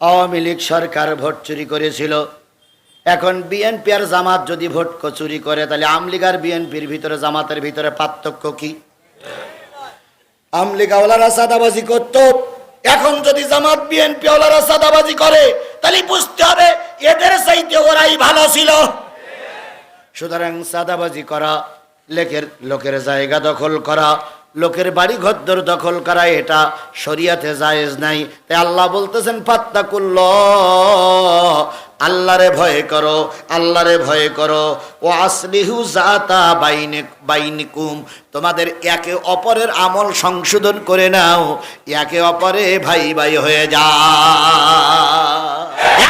আওয়ামী লীগ সরকার vote চুরি করেছিল। এখন বিএনপি আর জামাত যদি ভোট চুরি করে, তাহলে আমলিগ আর বিএনপির ভিতরে জামাতের ভিতরে পার্থক্য কি? আমলিগ আওলারা সাদাবাজি করত। এখন যদি জামাত বিএনপি আওলারা সাদাবাজি করে, তাহলে বুঝতে হবে এদের চাইতে ওরাই ভালো ছিল। সুতরাং সাদাবাজি করা, লেখের লোকের জায়গা দখল করা লোকের বাড়ি ঘরদর দখল করা এটা শরিয়াতে জায়েজ নাই। তাই আল্লাহ বলতেছেন, ফাত্তাকুল্ল আল্লাহরে ভয় করো, আল্লাহরে ভয় করো। ও আসলিহু জাতা বাইনে, বাইনিকুম তোমাদের একে অপরের আমল সংশোধন করে নাও, একে অপরে ভাই ভাই হয়ে যা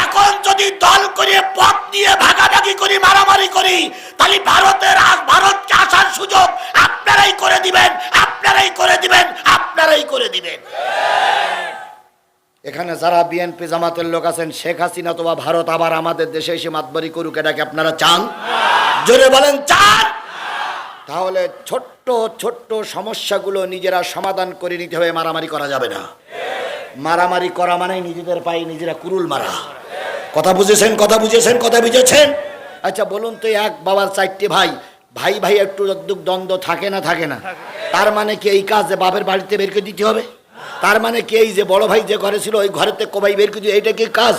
এখন যদি দল করে, পথ দিয়ে ভাগাভাগি করি, মারামারি করি, তাহলে ভারতের আজ ভারতকে আসার সুযোগ আপনারাই করে দিবেন আপনারাই করে দিবেন আপনারাই করে দিবেন এখানে যারা বিএনপি জামাতের লোক আছেন, শেখ হাসিনা অথবা ভারত আবার আমাদের দেশে এসে মাতবারি করুক এটাকে আপনারা চান? জোরে বলেন, চান! তাহলে ছোট্ট ছোট্ট সমস্যাগুলো নিজেরা সমাধান করে নিতে হবে, মারামারি করা যাবে না। মারামারি করা মানে নিজেদের পায়ে নিজেরা কুরুল মারা। কথা বুঝেছেন কথা বুঝেছেন কথা বুঝেছেন? আচ্ছা বলুন তো, এক বাবার চারটে ভাই ভাই ভাই একটু দ্বন্দ্ব থাকে না থাকে না। তার মানে কি এই কাজ বাপের বাড়িতে বের করে দিতে হবে? তার মানে কি, এই যে বড় ভাই যে ঘরে ছিল, ওই ঘরেতে কবাই বের করে দিতে এইটা কি কাজ?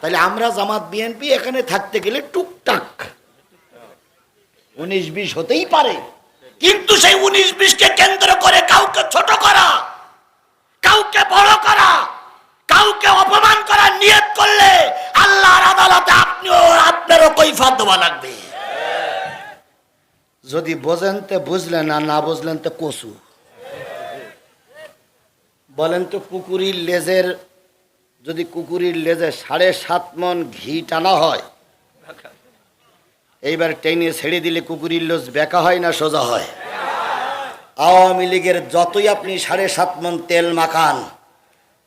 তাহলে আমরা জামাত বিএনপি এখানে থাকতে গেলে টুকটাক উনিশ বিশ হতেই পারে। কিন্তু সেই উনিশ বিশকে কেন্দ্র করে কাউকে ছোট করা, কাউকে বড় করা, কাউকে অপমান করার নিয়ত করলে আল্লাহর আদালতে আপনিও আপনারও কৈফাত দেওয়া লাগবে। যদি বোঝেন তো বুঝলেন আর না বুঝলেন তো কচু বলেন তো কুকুরির লেজের, যদি কুকুরির লেজে সাড়ে সাত মন ঘি টানা হয়, এইবার টেনে ছেড়ে দিলে কুকুরির লেজ বেকা হয় না সোজা হয়? আওয়ামী লীগের যতই আপনি সাড়ে সাত মন তেল মাখান,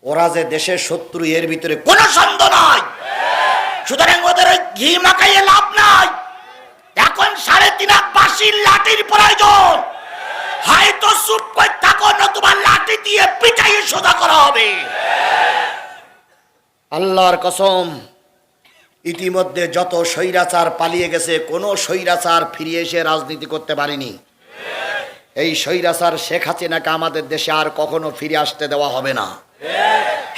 ওরা যে দেশের শত্রু, এর ভিতরে কোনো সন্দেহ নাই। সুতরাং ওদের ঘি মাখাইয়ে লাভ নাই। এখন সাড়ে তিন বাসির লাঠির প্রয়োজন। হয়তো চুপ করে থাকো নতুবা লাঠি দিয়ে পিটাইয়ে সোজা করা হবে। আল্লাহর কসম, ইতিমধ্যে যত স্বৈরাচার পালিয়ে গেছে, কোনো স্বৈরাচার ফিরে এসে রাজনীতি করতে পারেনি। এই স্বৈরাচার শেখ হাসিনাকে আমাদের দেশে আর কখনো ফিরে আসতে দেওয়া হবে না।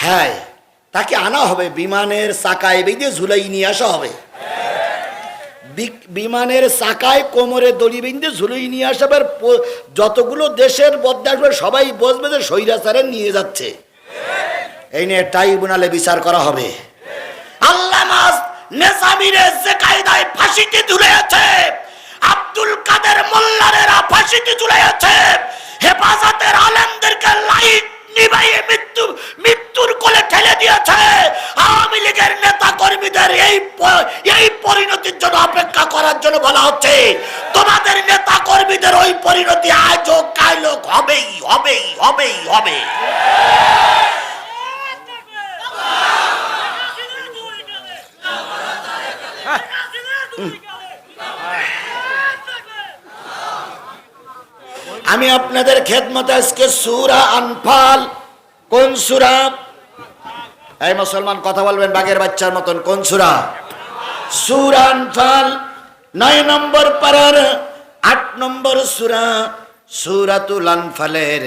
হ্যাঁ তাকে আনা হবে, বিমানের চাকায় বেঁধে ঝুলাই নিয়ে আসা হবে। বিমানের চাকায় কোমরে দড়ি বেঁধে ঝুলাই নিয়ে আসা হবে আর প- যতগুলো দেশের বদলে আসবে, সবাই বসবে যে স্বৈরাচারে নিয়ে যাচ্ছে। এই নিয়ে ট্রাইব্যুনালে বিচার করা হবে। আল্লাহ নেসামিরে যে কায়দায় ফাঁসিতে ঝুলেছে, আব্দুল কাদের মোল্লারেরা ফাঁসিতে ঝুলেছে, হেফাজতের আলেমদেরকে লাইট নিভাইয়ে মৃত্যু, মৃত্যুর কোলে ঠেলে দিয়েছে। আওয়ামী লীগের নেতা কর্মীদের এই এই পরিণতির জন্য অপেক্ষা করার জন্য বলা হচ্ছে, তোমাদের নেতা কর্মীদের ওই পরিণতি আজও কাইলো হবেই হবেই হবেই, হবে। আমি আপনাদের খেদমত আজকে সুরা আনফাল। কোন সুরা? এই মুসলমান কথা বলবেন বাগের বাচ্চার মতন, কোন সুরা? সুরা আনফাল, নয় নম্বর পারার আট নম্বর সুরা, সুরাতুল আনফালের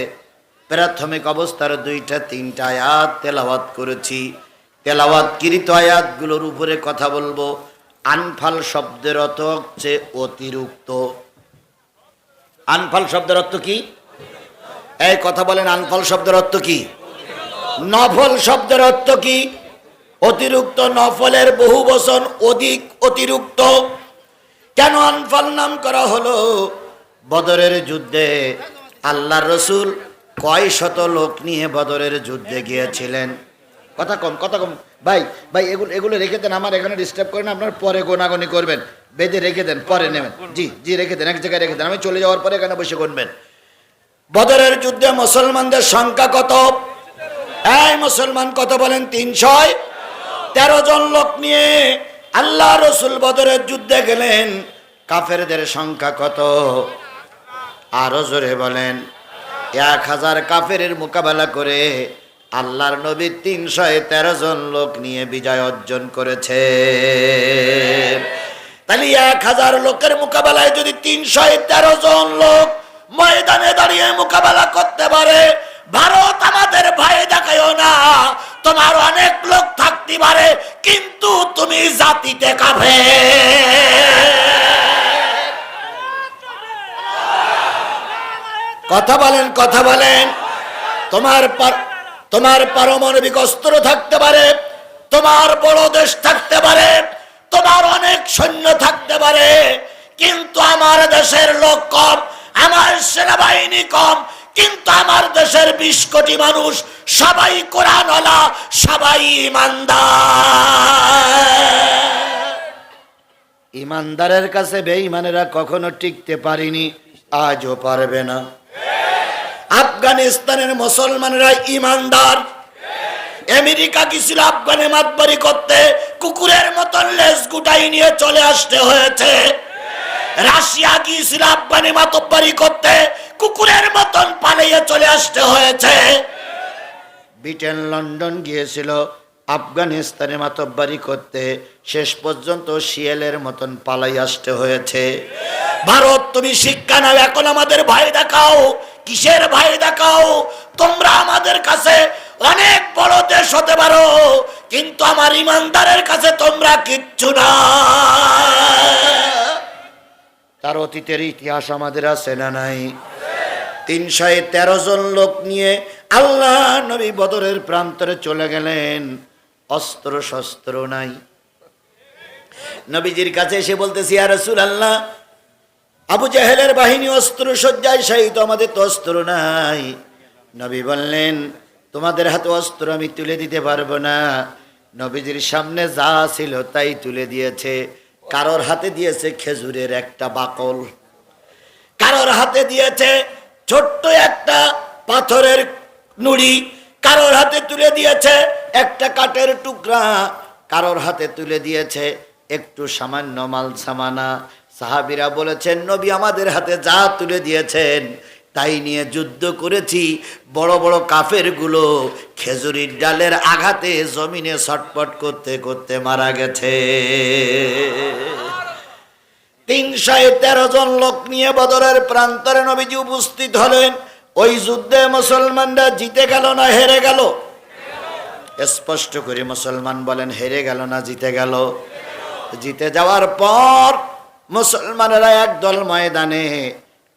প্রাথমিক অবস্থার দুইটা, তিনটা আয়াত তেলাওয়াত করেছি। তেলাওয়াত কৃত আয়াতগুলোর উপরে কথা বলব। আনফাল শব্দের অর্থ হচ্ছে অতিরিক্ত। আনফাল শব্দের অর্থ কি? এই কথা বলেন, আনফাল শব্দের অর্থ কি? নফল শব্দের অর্থ কি? অতিরিক্ত নফলের বহু বচন অধিক অতিরিক্ত। কেন আনফাল নাম করা হলো? বদরের যুদ্ধে আল্লাহ রসুল কয় শত লোক নিয়ে বদরের যুদ্ধে গিয়েছিলেন? কথা কম কথা কম। ভাই ভাই, এগুলো এগুলো রেখে দেন, আমার এখানে ডিস্টার্ব করেন আপনার পরে গোনাগনি করবেন। বেঁধে রেখে দেন, পরে নেবেন। জি জি, রেখে দেন, এক জায়গায় রেখে দেন। আমি চলে যাওয়ার পরে এখানে বসে গুনবেন। বদরের যুদ্ধে মুসলমানদের সংখ্যা কত? এই মুসলমান কত বলেন? তিনশয়। তেরো জন লোক নিয়ে আল্লাহ রসুল বদরের যুদ্ধে গেলেন। কাফেরদের সংখ্যা কত? আরও জোরে বলেন। এক হাজার কাফেরের মোকাবেলা করে আল্লাহর নবী তিনশো তেরো জন লোক নিয়ে বিজয় অর্জন করেছে তাহলে এক হাজার লোকের মোকাবেলায় যদি তিনশো তেরো জন লোক ময়দানে দাঁড়িয়ে মোকাবেলা করতে পারে, ভারত আমাদের ভাই দেখায়ও না। তোমার অনেক লোক থাকতে পারে, কিন্তু তুমি জাতিতে কাভে কথা বলেন কথা বলেন। তোমার তোমার পারমাণবিক অস্ত্র থাকতে পারে, তোমার বড় দেশ থাকতে পারে তোমার অনেক সৈন্য থাকতে পারে কিন্তু আমার দেশের লোক কম আমার সেনাবাহিনী কম কিন্তু আমার দেশের বিশ কোটি মানুষ সবাই কোরআনওয়ালা সবাই ইমানদার। ইমানদারের কাছে বেঈমানেরা কখনো টিকতে পারেনি আজও পারবে না। আফগানিস্তানের মুসলমানেরা ইমানদার আমেরিকা গেছিল আফগানে মাতবারি করতে কুকুরের মতন লেজ গুটাই নিয়ে চলে আসতে হয়েছে। রাশিয়া গিয়েছিল আফগানে মাতব্বারি করতে কুকুরের মতন পালিয়ে চলে আসতে হয়েছে। ব্রিটেন লন্ডন গিয়েছিল আফগানিস্তানে মাতব্বারি করতে শেষ পর্যন্ত শিয়েলের মতন পালাই আসতে হয়েছে। ভারত তুমি শিক্ষা নাও এখন আমাদের ভয় দেখাও কিসের ভয় দেখাও? তোমরা আমাদের কাছে অনেক বড় দেশ হতে পারো, কিন্তু আমার ইমানদারের কাছে তোমরা কিচ্ছু না। তার অতীতের ইতিহাস আমাদের আছে না নাই? তিনশো তেরো জন লোক নিয়ে আল্লাহ নবী বদরের প্রান্তরে চলে গেলেন। অস্ত্র শস্ত্র নাই। নবীজির কাছে এসে বলতেছি আর রসুল আল্লাহ আবু জাহেলের বাহিনী অস্ত্র সজ্জায় তো আমাদের তো অস্ত্র নাই। নবী বললেন তোমাদের হাতে অস্ত্র আমি তুলে দিতে পারব না। নবীজির সামনে যা ছিল তাই তুলে দিয়েছে। কারোর হাতে দিয়েছে খেজুরের একটা বাকল। কারোর হাতে দিয়েছে ছোট্ট একটা পাথরের নুড়ি। কারোর হাতে তুলে দিয়েছে একটা কাঠের টুকরা। কারোর হাতে তুলে দিয়েছে একটু সামান্য মাল সামানা। সাহাবিরা বলেছেন, নবী আমাদের হাতে যা তুলে দিয়েছেন তাই নিয়ে যুদ্ধ করেছি। বড় বড় কাফেরগুলো খেজুরির ডালের আঘাতে জমিনে ছটপট করতে করতে মারা গেছে। তিনশো তেরো জন লোক নিয়ে বদরের প্রান্তরে নবীজি উপস্থিত হলেন। ওই যুদ্ধে মুসলমানরা জিতে গেল না হেরে গেল? স্পষ্ট করে মুসলমান বলেন, হেরে গেল না জিতে গেল? জিতে যাওয়ার পর মুসলমানেরা একদল ময়দানে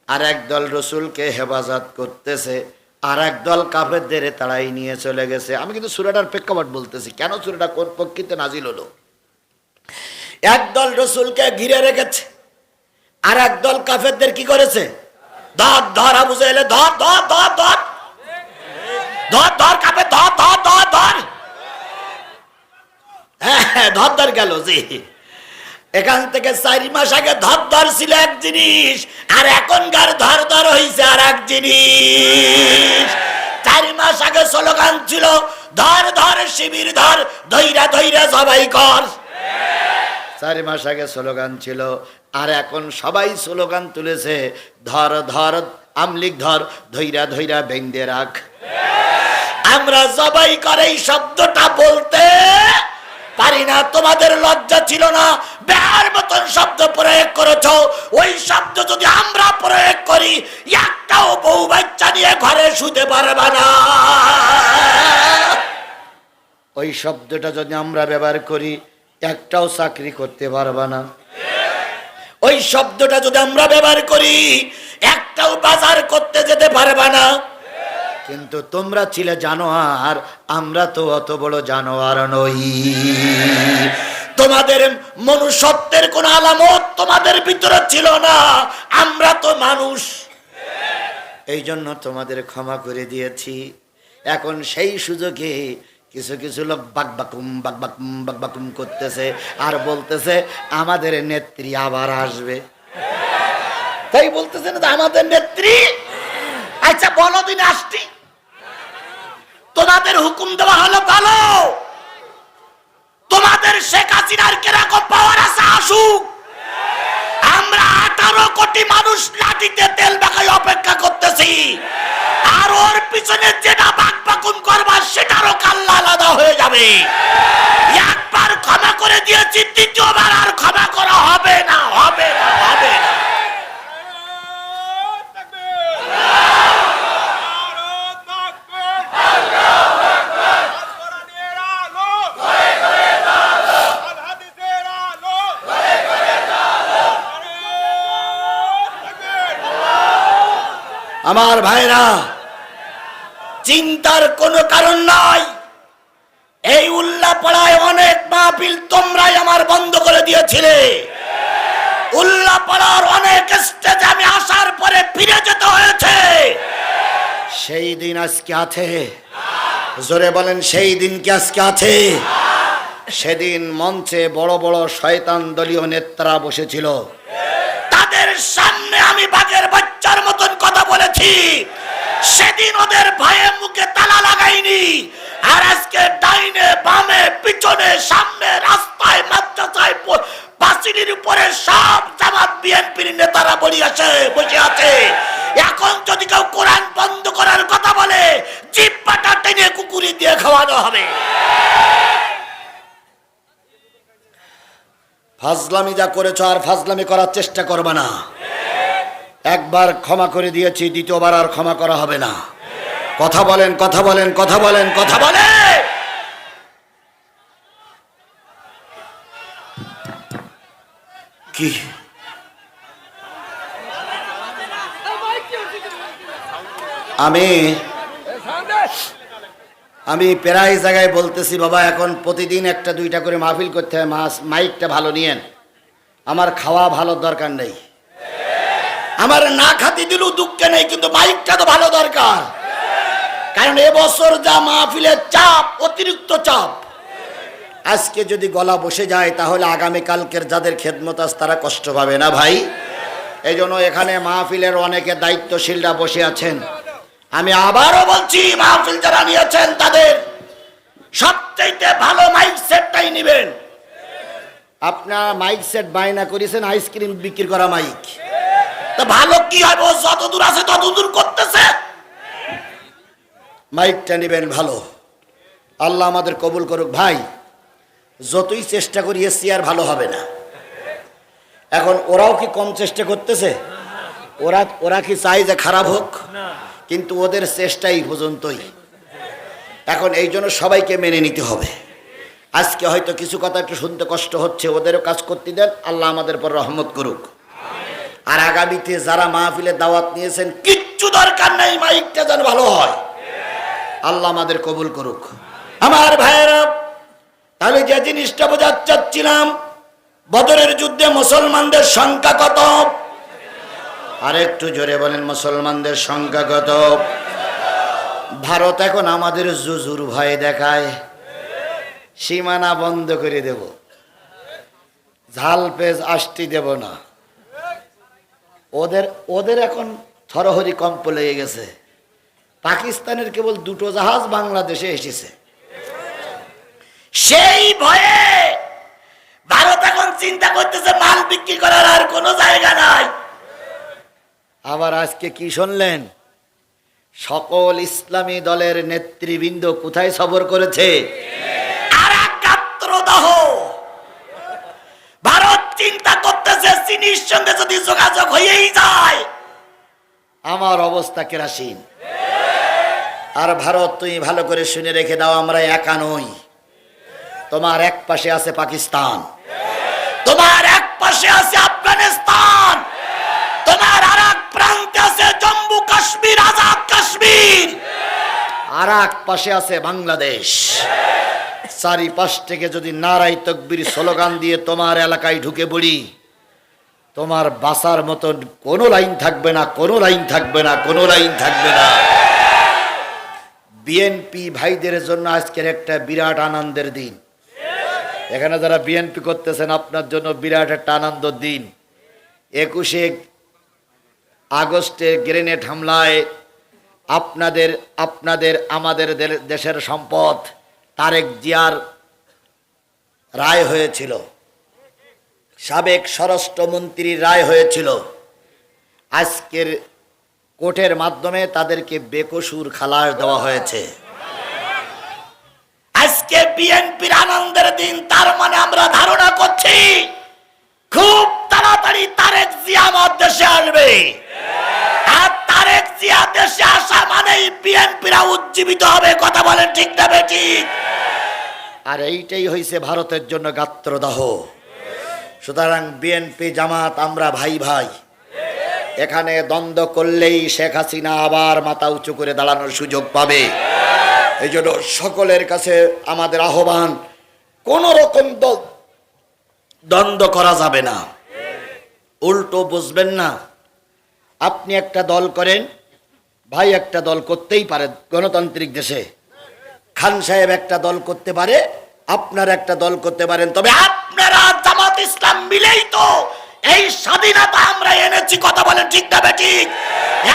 আর একদল রসুলকে হেফাজত করতেছে আর একদল কাফেরদের তাড়াই নিয়ে চলে গেছে। আমি কিন্তু সুরাটার প্রেক্ষাপট বলতেছি কেন সুরাটা কোন পক্ষিতে নাজিল হলো? একদল রসুলকে ঘিরে রেখেছে আর একদল কাফেরদের কি করেছে? ধর ধর আবু জাহেলে ধর ধর ধর ধর। ধর ধর কাপে ধর ধর ধর ধর। হ্যাঁ হ্যাঁ, ধর ধর গেল জি। এখান থেকে চারি মাস আগে ধর ধর ছিল এক জিনিস, আর এখনকার ধর ধর হয়েছে আর এক জিনিস। চারি মাস আগে স্লোগান ছিল, ধর ধর শিবির ধর, ধৈরা ধৈরা সবাই কর। চারি মাস আগে স্লোগান ছিল, আর এখন সবাই স্লোগান তুলেছে, ধর ধর, আমলিক ধর, ধৈরা ধৈরা বেঁধে রাখ। আমরা সবাই করে এই শব্দটা বলতে পারি না, তোমাদের লজ্জা ছিল না। বেহার মতন শব্দ প্রয়োগ করেছ। ওই শব্দ যদি আমরা প্রয়োগ করি, একটাও বউ বাচ্চা নিয়ে ঘরে শুতে পারবে না। ওই শব্দটা যদি আমরা ব্যবহার করি, একটাও চাকরি করতে পারবে না। ওই শব্দটা যদি আমরা ব্যবহার করি, একটাও বাজার করতে যেতে পারবে না। কিন্তু তোমরা ছিলে জানোয়ার, আমরা তো অত বড় জানোয়ার নই। তোমাদের মনুষ্যত্বের কোন আলামত তোমাদের ভিতরে ছিল না, আমরা তো মানুষ। এই জন্য তোমাদের ক্ষমা করে দিয়েছি। এখন সেই সুযোগে কিছু কিছু লোক বাকবাকুম বাকবাকুম বাক বাকুম বাক বাকুম করতেছে আর বলতেছে, আমাদের নেত্রী আবার আসবে। তাই বলতেছে না আমাদের নেত্রী? আচ্ছা বলো দিন আসটি তোমাদের হুকুম দেওয়া হলো ভালো। তোমাদের শেখ হাসিনার কীরকম পাওয়ার আছে আসুক। আমরা আঠারো কোটি মানুষ লাঠিতে তেল মাখাই অপেক্ষা করতেছি। আর ওর পিছনে যেটা বাক বাকুম করবার, সেটারও কাল্লা আলাদা হয়ে যাবে। একবার ক্ষমা করে দিয়েছি, দ্বিতীয়বার আর ক্ষমা করা হবে না হবে না হবে না। আমার ভাইরা, চিন্তার কোনো কারণ নাই। এই উল্লাহ পাড়ায় অনেক মাহফিল তোমরাই আমার বন্ধ করে দিয়েছিলে। উল্লাহ পাড়ার অনেক স্টেজে আমি আসার পরে ফিরে যেতে হয়েছে। সেই দিন আজকে আছে। জোরে বলেন, সেই দিন কি আজকে আছে? সেদিন মঞ্চে বড় বড় শয়তান দলীয় নেতারা বসেছিল। তাদের সামনে আমি বাঘের বাচ্চার মতন কথা বলেছি, সেদিন ওদের ভয়ে মুখে তালা লাগাইনি, আর আজকে ডাইনে, বামে, পিছনে, সামনে, রাস্তায়, মাদ্রাসায় পাঁচিলির উপরে সব জামাত বিএনপির নেতারা বলিয়াছে বসে আছে। এখন যদি কেউ কোরআন বন্ধ করার কথা বলে জিপ পাটা টেনে কুকুরি দিয়ে খাওয়ানো হবে। ফাজলামি যা করেছ আর ফাজলামি করার চেষ্টা করবে না। একবার ক্ষমা করে দিয়েছি, দ্বিতীয়বার আর ক্ষমা করা হবে না। কথা বলেন কথা বলেন কথা বলেন কথা বলেন! কি? আমি আমি প্রায় জায়গায় বলতেছি, বাবা, এখন প্রতিদিন একটা, দুইটা করে মাহফিল করতে হয় মাইকটা ভালো নিয়েন। আমার খাওয়া ভালো দরকার নেই। আমার না খাতি দিলেও দুঃখে নেই, কিন্তু মাইকটা তো ভালো দরকার। কারণ এবছর যা মাহফিলের চাপ, অতিরিক্ত চাপ। আজকে যদি গলা বসে যায়, তাহলে আগামীকালকের যাদের খেদমত আছে, তারা কষ্ট পাবে না ভাই? এই জন্য এখানে মাহফিলের অনেকে দায়িত্বশীলরা বসে আছেন। আমি আবারও বলছি, মাহফিল যারা নিয়েছেন, তাদের সবচাইতে ভালো মাইক সেটটাই নেবেন। আপনার মাইক সেট বায়না করেছেন, আইসক্রিম বিক্রি করা মাইক। তা ভালো কি হবে যত দূর আছে তত দূর করতেছে। মাইকটা নেবেন ভালো। আল্লাহ আমাদের কবুল করুক। ভাই, যতই চেষ্টা করি এসছি আর ভালো হবে না। এখন ওরাও কি কম চেষ্টা করতেছে? ওরা ওরা কি চাই যে খারাপ হোক? কিন্তু ওদের চেষ্টাই পর্যন্তই। এখন এই জন্য সবাইকে মেনে নিতে হবে। আজকে হয়তো কিছু কথা একটু শুনতে কষ্ট হচ্ছে, ওদেরও কাজ করতে দেন। আল্লাহ আমাদের পর রহমত করুক। আর আগামীতে যারা মাহফিলের দাওয়াত নিয়েছেন, কিচ্ছু দরকার নেই, মাইকটা যেন ভালো হয়। আল্লাহ আমাদের কবুল করুক। আমার ভাইয়েরা তাহলে যে জিনিসটা বোঝাতে চাচ্ছিলাম, বদরের যুদ্ধে মুসলমানদের সংখ্যা কত? আর একটু জোরে বলেন, মুসলমানদের সংখ্যা কত? ভারত এখন আমাদের জুজুর ভয় দেখায়। সীমানা বন্ধ করে দেব। ঝাল পেজ আসতে দেব না। ওদের ওদের এখন থরহরি কম্প লেগে গেছে। পাকিস্তানের কেবল দুটো জাহাজ বাংলাদেশে এসেছে। সেই ভয়ে ভারত এখন চিন্তা করতেছে, মাল বিক্রি করার আর কোনো জায়গা নাই। আবার আজকে কি শুনলেন? সকল ইসলামী দলের নেতৃবৃন্দ কোথায় সফর করেছে? আর একাত্রদাহ ভারত চিন্তা করতেছে চীনের সঙ্গে যদি যোগাযোগ হয়েই যায়। আমার অবস্থা কেরাসিন। আর ভারত তুমি ভালো করে শুনে রেখে দাও আমরা একা নই। তোমার এক পাশে আছে পাকিস্তান। তোমার এক পাশে আছে আফগানিস্তান। তোমার আর এক প্রান্তে আছে জম্মু কাশ্মীর আজাদ কাশ্মীর। আর এক পাশে আছে বাংলাদেশ। চারিপাশ থেকে যদি নারাই তকবির স্লোগান দিয়ে তোমার এলাকায় ঢুকে পড়ি, তোমার বাসার মতন কোনো লাইন থাকবে না, কোনো লাইন থাকবে না, কোনো লাইন থাকবে না। বিএনপি ভাইদের জন্য আজকের একটা বিরাট আনন্দের দিন। এখানে যারা বিএনপি করতেছেন, আপনার জন্য বিরাট একটা আনন্দ দিন। একুশে আগস্টে গ্রেনেড হামলায় আপনাদের আপনাদের, আমাদের দেশের সম্পদ তারেক জিয়ার রায় হয়েছিল। সাবেক স্বরাষ্ট্রমন্ত্রীর রায় হয়েছিল। আজকের কোর্টের মাধ্যমে তাদেরকে বেকসুর খালাস দেওয়া হয়েছে। আজকে বিএনপির আনন্দের দিন, তার মানে আমরা ধারণা করছি, খুব তাড়াতাড়ি তারেক জিয়া আমার দেশে আসবে। আর তারেক দেশে আসা মানেই বিএনপিরা উজ্জীবিত হবে, কথা বলেন ঠিক না বেঠিক আর এইটাই হয়েছে ভারতের জন্য গাত্রদাহ। সুতরাং বিএনপি জামাত, আমরা ভাই ভাই, এখানে দ্বন্দ্ব করলেই শেখ হাসিনা আবার মাথা উঁচু করে দাঁড়ানোর সুযোগ পাবে। এই জন্য সকলের কাছে আমাদের আহ্বান কোন রকম দ্বন্দ্ব করা যাবে না। উল্টো বুঝবেন না আপনি একটা দল করেন, ভাই একটা দল করতেই পারে গণতান্ত্রিক দেশে। খান সাহেব একটা দল করতে পারে, আপনার একটা দল করতে পারেন। তবে আপনারা জামাত ইসলাম মিলেই তো এই স্বাধীনতা আমরা এনেছি, কথা বলেন ঠিক না ঠিক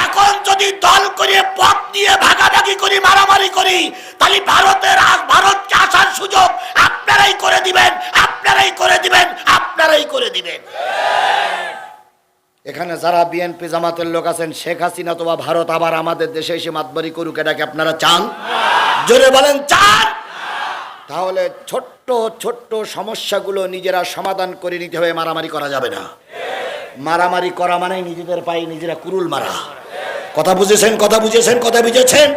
এখন যদি দল করে পথ নিয়ে ভাগাভাগি করি, মারামারি করি, তাহলে ভারতের ভারতকে আসার সুযোগ আপনারাই করে দিবেন, আপনারাই করে দিবেন, আপনারাই করে দিবেন। এখানে যারা বিএনপি জামাতের লোক আছেন, শেখ হাসিনা তো বা ভারত আবার আমাদের দেশে এসে মাতবারি করুক এটাকে আপনারা চান? জোরে বলেন, চান! তাহলে ছোট্ট ছোট্ট সমস্যাগুলো নিজেরা সমাধান করে নিতে হবে, মারামারি করা যাবে না। মারামারি করা মানে নিজেদের পায়ে নিজেরা কুরুল মারা। কথা বুঝেছেন কথা বুঝেছেন কথা বুঝেছেন?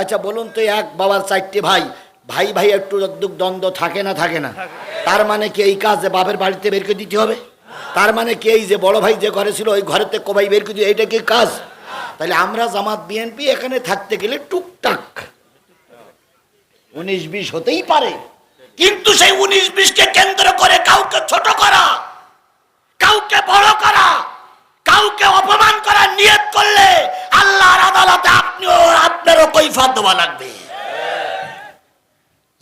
আচ্ছা বলুন তো, এক বাবার চারটে ভাই ভাই ভাই একটু দ্বন্দ্ব থাকে না থাকে না। তার মানে কি এই কাজ বাপের বাড়িতে বের করে দিতে হবে? তার মানে কি, এই যে বড় ভাই যে ঘরে ছিল, ওই ঘরেতে কোবাই বের দিতে এইটা কি কাজ? তাহলে আমরা জামাত বিএনপি এখানে থাকতে গেলে টুকটাক উনিশ বিশ হতেই পারে। কিন্তু সেই উনিশ বিশকে কেন্দ্র করে কাউকে ছোট করা, কাউকে বড় করা, কাউকে অপমান করার নিয়ত করলে আল্লাহর আদালতে আপনিও আপনারও কৈফাত দেওয়া লাগবে।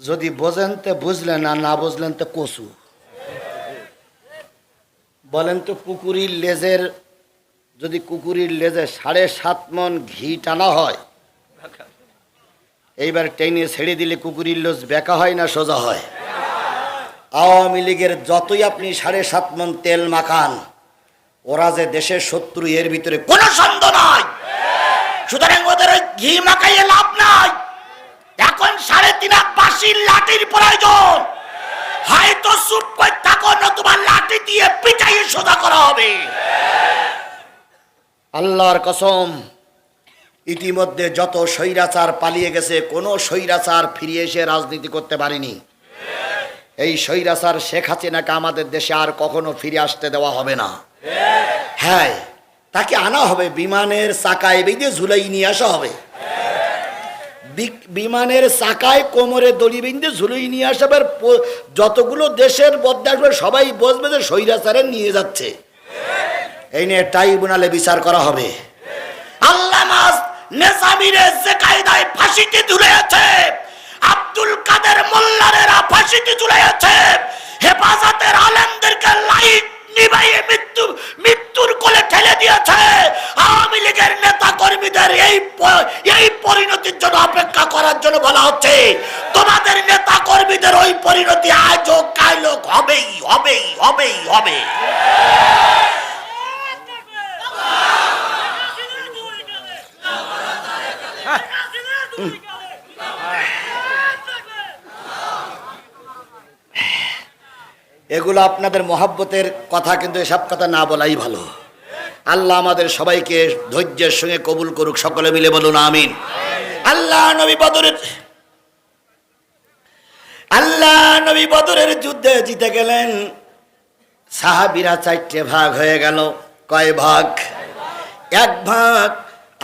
যদি বোঝেন তো বুঝলেন আর না বুঝলেন তো কচু বলেন তো কুকুরির লেজের, যদি কুকুরির লেজে সাড়ে সাত মন ঘি টানা হয়, এইবার টেনে ছেড়ে দিলে কুকুরির লোজ বেকা হয় না সোজা হয়? আওয়ামী লীগের যতই আপনি সাড়ে সাত মন তেল মাখান, ওরা যে দেশের শত্রু, এর ভিতরে কোনো সন্দেহ নাই। সুতরাং ওদের ওই ঘি মাখাইয়ে লাভ নাই। এখন সাড়ে তিন বাসির লাঠির প্রয়োজন। হয়তো নতুবা লাঠি দিয়ে পিটাইয়ে সোজা করা হবে। আল্লাহর কসম, ইতিমধ্যে যত স্বৈরাচার পালিয়ে গেছে, কোনো স্বৈরাচার ফিরিয়ে এসে রাজনীতি করতে পারেনি। এই স্বৈরাচার শেখ হাসিনাকে আমাদের দেশে আর কখনো ফিরে আসতে দেওয়া হবে না। হ্যাঁ তাকে আনা হবে, বিমানের চাকায় বেঁধে ঝুলাই নিয়ে আসা হবে। বিমানের চাকায় কোমরে দড়ি বিন্দু ঝুলিয়ে নিয়ে আসা হবে আর প- যতগুলো দেশের বদলে আসবে, সবাই বসবে যে স্বৈরাচারে নিয়ে যাচ্ছে। এই নিয়ে ট্রাইব্যুনালে বিচার করা হবে। আল্লাহ নেজামিরে যে কায়দায় ফাঁসিতে ঝুলেছে, আব্দুল কাদের মোল্লারেরা ফাঁসিতে ঝুলেছে হেফাজতের পরিণতি আজও কাইলো হবেই হবেই হবেই হবে এগুলো আপনাদের মহাব্বতের কথা, কিন্তু এসব কথা না বলাই ভালো। আল্লাহ আমাদের সবাইকে ধৈর্যের সঙ্গে কবুল করুক, সকলে মিলে বলুন, আমিন। আল্লাহ নবী বদরের আল্লাহ নবী বদরের যুদ্ধে জিতে গেলেন। সাহাবিরা চারটে ভাগ হয়ে গেল। কয় ভাগ? এক ভাগ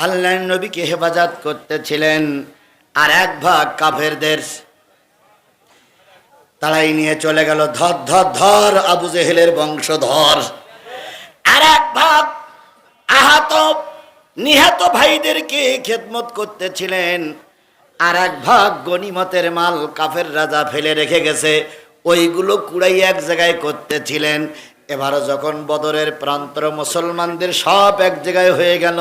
আল্লাহ নবীকে হেফাজত করতেছিলেন আর এক ভাগ কাফেরদের তারাই নিয়ে চলে গেল ধর ধর ধর আবু জেহেলের বংশধর। আর এক ভাগ আহত, নিহত ভাইদেরকে খেদমত করতেছিলেন। আর এক ভাগ গনিমতের মাল কাফের রাজা ফেলে রেখে গেছে। ওইগুলো কুড়াই এক জায়গায় করতেছিলেন। এবার যখন বদরের প্রান্তর মুসলমানদের সব এক জায়গায় হয়ে গেল,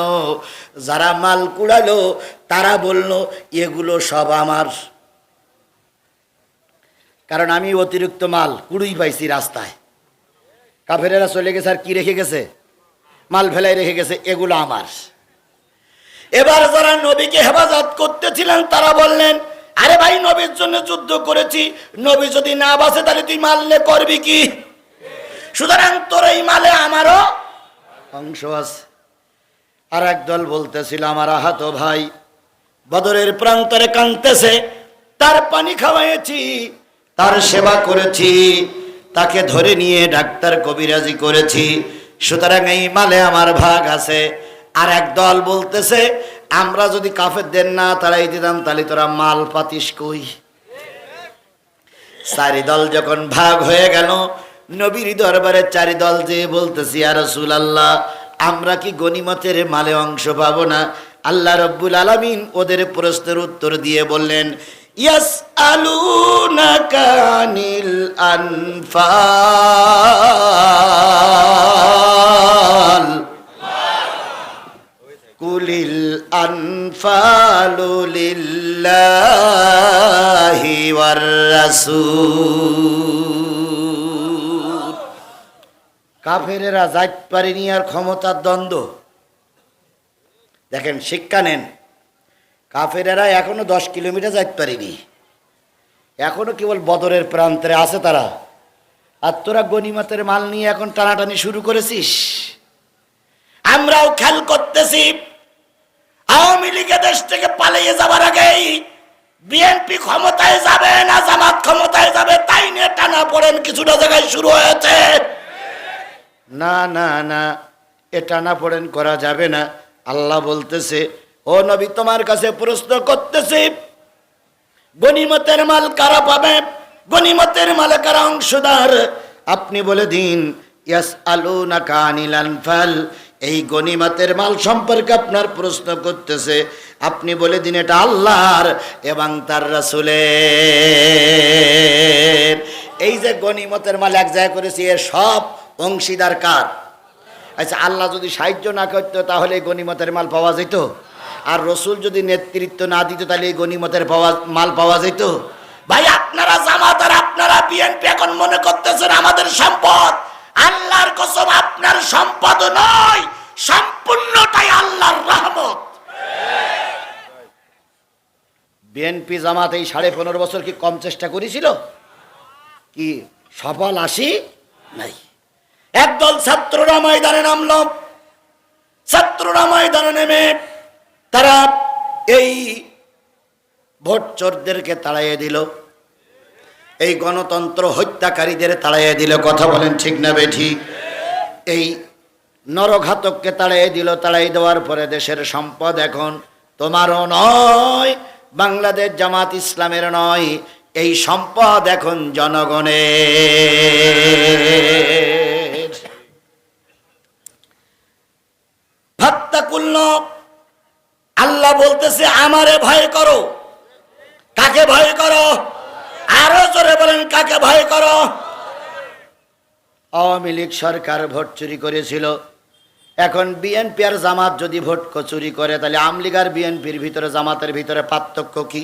যারা মাল কুড়ালো, তারা বলল, এগুলো সব আমার। কারণ আমি অতিরিক্ত মাল কুড়ুই পাইছি রাস্তায়। কাফেরেরা চলে গেছে আর কি রেখে গেছে? মাল ফেলাই রেখে গেছে, এগুলো আমার। এবার যারা নবীকে হেফাজত করতেছিলেন, তারা বললেন, আরে ভাই, নবীর জন্য যুদ্ধ করেছি। নবী যদি না বাসে তাহলে তুই মারলে করবি কি? সুতরাং তোর এই মালে আমারও অংশ আছে। আর একদল বলতেছিল, আমার আহত ভাই বদরের প্রান্তরে কাঁদতেছে। তার পানি খাওয়াইছি তার সেবা করেছি, তাকে ধরে নিয়ে ডাক্তার কবিরাজি করেছি। সুতরাং এই মালে আমার ভাগ আছে। আর এক দল বলতেছে, আমরা যদি কাফেরদের না তাড়াই দিতাম, তাহলে তোরা মাল পাতিস কই? চারি দল যখন ভাগ হয়ে গেল, নবীর দরবারে চারি দল যে বলতেছি আর রসুল আল্লাহ আমরা কি গনিমতের মালে অংশ পাবো না? আল্লাহ রব্বুল আলামিন ওদের প্রশ্নের উত্তর দিয়ে বললেন ইয়াস আলু নাকানিল আনফাল। কুলিল আনফালু লিল্লাহি ওয়ার রাসূল। কাফেরেরা যাইত পারেনি আর ক্ষমতার দ্বন্দ্ব। দেখেন, শিক্ষা নেন। কাফেরেরা এখনও দশ কিলোমিটার যাইতে পারেনি এখনও কেবল বদরের প্রান্তরে আছে তারা। আর তোরা গনিমতের মাল নিয়ে এখন টানাটানি শুরু করেছিস? আমরাও খেয়াল করতেছি, আওয়ামী লীগের দেশ থেকে পালিয়ে যাবার আগেই বিএনপি ক্ষমতায় যাবে না, জামাত ক্ষমতায় যাবে, তাই নিয়ে টানা পড়েন কিছুটা জায়গায় শুরু হয়েছে। না না না, এ টানা পড়েন করা যাবে না। আল্লাহ বলতেছে, ও নবী, তোমার কাছে প্রশ্ন করতেছি গনিমতের মাল কারা পাবে? গনিমতের মালে কারা অংশদার? আপনি বলে দিন ইয়াস আলু না কানিল আনফাল এই গনিমতের মাল সম্পর্কে আপনার প্রশ্ন করতেছে। আপনি বলে দিন, এটা আল্লাহর এবং তার রাসূলের। এই যে গনিমতের মাল এক জায়গায় করেছি, এর সব অংশীদার কার? আচ্ছা আল্লাহ যদি সাহায্য না করতো, তাহলে গনিমতের মাল পাওয়া যেত? আর রসুল যদি নেতৃত্ব না দিত, তাহলে এই গনিমতের পাওয়া, মাল পাওয়া যেত? ভাই, আপনারা জামাত আর আপনারা বিএনপি এখন মনে করতেছেন আমাদের সম্পদ। আল্লাহর কসম আপনার সম্পদ নয়, সম্পূর্ণটাই আল্লাহর রহমত। বিএনপি জামাত এই সাড়ে পনেরো বছর কি কম চেষ্টা করেছিল? কি সফল আসি? নাই। একদল ছাত্ররা ময়দানে নামল। ছাত্ররা ময়দানে নেমে তারা এই ভোট চোরদেরকে তাড়াইয়ে দিল। এই গণতন্ত্র হত্যাকারীদের তাড়াইয়ে দিল কথা বলেন ঠিক না, বেঠি? এই নরঘাতককে তাড়াইয়ে দিল তাড়াই দেওয়ার পরে দেশের সম্পদ এখন তোমারও নয়, বাংলাদেশ জামাত ইসলামের নয়, এই সম্পদ এখন জনগণের। ফাত্তাকুল্ল, আল্লাহ বলতেছে, আমারে ভয় করো। কাকে ভয় করো? আরও জোরে বলেন, কাকে ভয় করো? আওয়ামী লীগ সরকার ভোট চুরি করেছিল। এখন বিএনপি আর জামাত যদি ভোট চুরি করে, তাহলে আমলিগ আর বিএনপির ভিতরে, জামাতের ভিতরে পার্থক্য কি?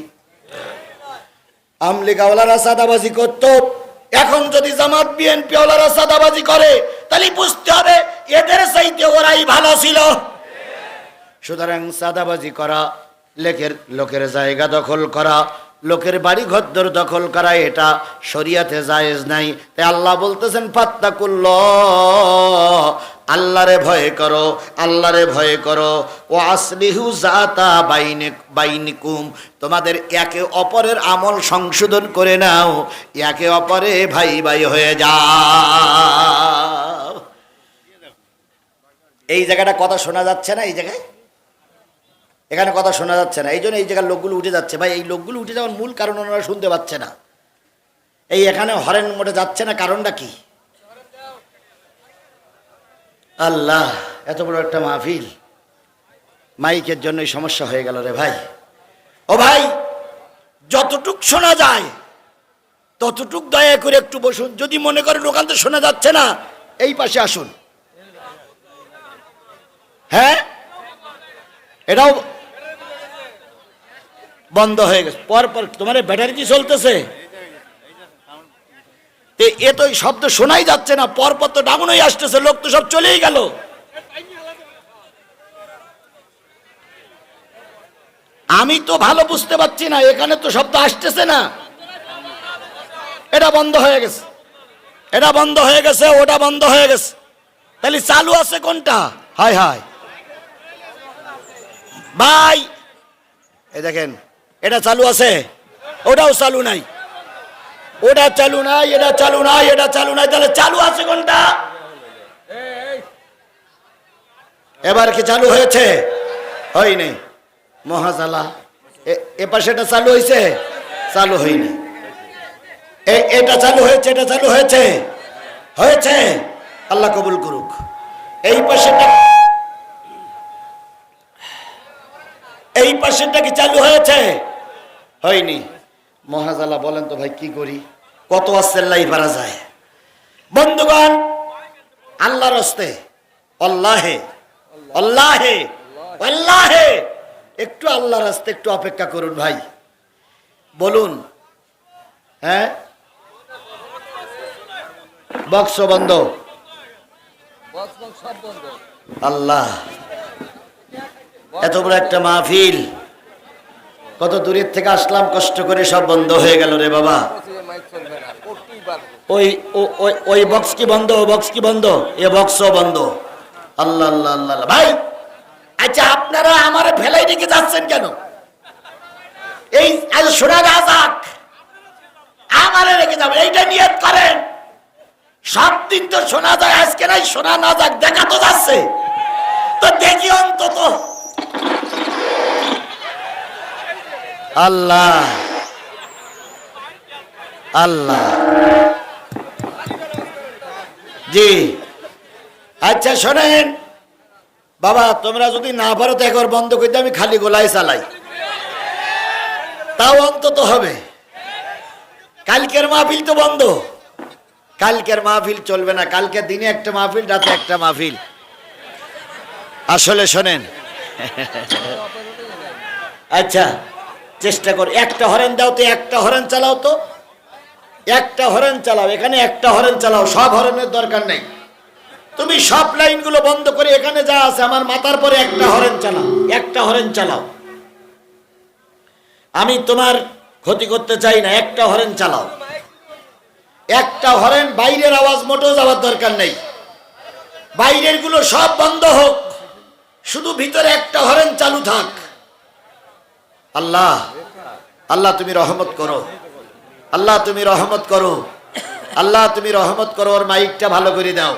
আমলিগাওয়ালারা সাদাবাজি করত। এখন যদি জামাত বিএনপি ওয়ালারা সাদাবাজি করে, তাহলে বুঝতে হবে এদের চাইতে ওরাই ভালো ছিল। সুতরাং সাদাবাজি করা লেখের লোকের জায়গা দখল করা লোকের বাড়ি ঘরদর দখল করা, এটা শরিয়াতে জায়েজ নাই। তাই আল্লাহ বলতেছেন পাত্তা কুল্ল আল্লাহরে ভয় করো, আল্লাহরে ভয় করো। ও আসলিহু জাতা বাইনে, বাইনিকুম, তোমাদের একে অপরের আমল সংশোধন করে নাও, একে অপরে ভাই ভাই হয়ে যা এই জায়গাটা কথা শোনা যাচ্ছে না, এই জায়গায়? এখানে কথা শোনা যাচ্ছে না। এই জন্য এই জায়গার লোকগুলো উঠে যাচ্ছে। ভাই, এই লোকগুলো উঠে যাওয়ার মূল কারণ ওনারা শুনতে পাচ্ছে না। এই এখানে হরেন মোটে যাচ্ছে না, কারণটা কি? আল্লাহ, এত বড় একটা মাহফিল। মাইকের জন্য এই সমস্যা হয়ে গেল রে ভাই। ও ভাই, যতটুক শোনা যায়, ততটুক দয়া করে একটু বসুন। যদি মনে করেন ওখান থেকে শোনা যাচ্ছে না, এই পাশে আসুন। হ্যাঁ? এটাও বন্ধ হয়ে গেছে। পর পর তোমার ব্যাটারি কি চলতেছে? এ তো শব্দ শোনাই যাচ্ছে না, পর পর তো ডাউনই আসতেছে, লোক তো সব চলেই গেল। আমি তো ভালো বুঝতে পারছি না, এখানে তো শব্দ আসতেছে না। এটা বন্ধ হয়ে গেছে। এটা বন্ধ হয়ে গেছে, ওটা বন্ধ হয়ে গেছে। তাহলে চালু আছে কোনটা? হায় হায়। ভাই এই দেখেন এটা চালু আছে? ওটাও চালু নাই। ওটা চালু নাই, এটা চালু নাই, এটা চালু নাই, তাহলে চালু আছে কোনটা? এবার কি চালু হয়েছে? হয়নি মহাজালা, এ- এ পাশে এটা চালু হয়েছে? চালু হয়নি এটা চালু হয়েছে, এটা চালু হয়েছে? হয়েছে। আল্লাহ কবুল করুক। এই পাশেটা, এই পাশেরটা কি চালু হয়েছে? হয়নি। মহাজালা বলেন তো ভাই কি করি? কত আশ্চেল্লাই পারা যায়। বন্ধুগণ আল্লাহর হস্তে আল্লাহে আল্লাহে আল্লাহে একটু আল্লাহর হস্তে একটু অপেক্ষা করুন ভাই। বলুন হ্যাঁ? বক্স বন্ধ। আল্লাহ এত বড় একটা মাহফিল। কত দূরের থেকে আসলাম, কষ্ট করে সব বন্ধ হয়ে গেল রে বাবা। ওই ওই বক্স কি বন্ধ বক্স কি বন্ধ? এ বক্সও বন্ধ। আল্লাহ আল্লাহ আল্লাহ। ভাই আচ্ছা আপনারা আমার ফেলাই রেখে যাচ্ছেন কেন? এই, আজ শোনা যাক আমারে রেখে যাবেন এইটা নিয়ত করেন। সব দিন তো শোনা যায়, আজকে নাই, শোনা না যাক, দেখা তো যাচ্ছে। তো দেখি অন্তত। আল্লাহ। আল্লাহ। জি। আচ্ছা শোনেন। বাবা, তোমরা যদি না পারো তো একবার বন্ধ করতে আমি খালি গোলায় চালাই। তাও অন্তত হবে। কালকের মাহফিল তো বন্ধ। কালকের মাহফিল চলবে না। কালকে দিনে একটা মাহফিল, রাতে একটা মাহফিল। আসলে শোনেন। আচ্ছা। চেষ্টা কর, একটা হরেন দাও তো, একটা হরেন চালাও তো। একটা হরেন চালাও, এখানে একটা হরেন চালাও, সব হরেনের দরকার নেই। তুমি সব লাইনগুলো বন্ধ করে এখানে যা আছে, আমার মাথার পরে একটা হরেন চালাও, একটা হরেন চালাও। আমি তোমার ক্ষতি করতে চাই না, একটা হরেন চালাও। একটা হরেন, বাইরের আওয়াজ মোটেও যাওয়ার দরকার নেই। বাইরেরগুলো সব বন্ধ হোক, শুধু ভিতরে একটা হরেন চালু থাক। আল্লাহ আল্লাহ তুমি রহমত করো। আল্লাহ তুমি রহমত করো। আল্লাহ তুমি রহমত করো, ওর মাইকটা ভালো করে দাও।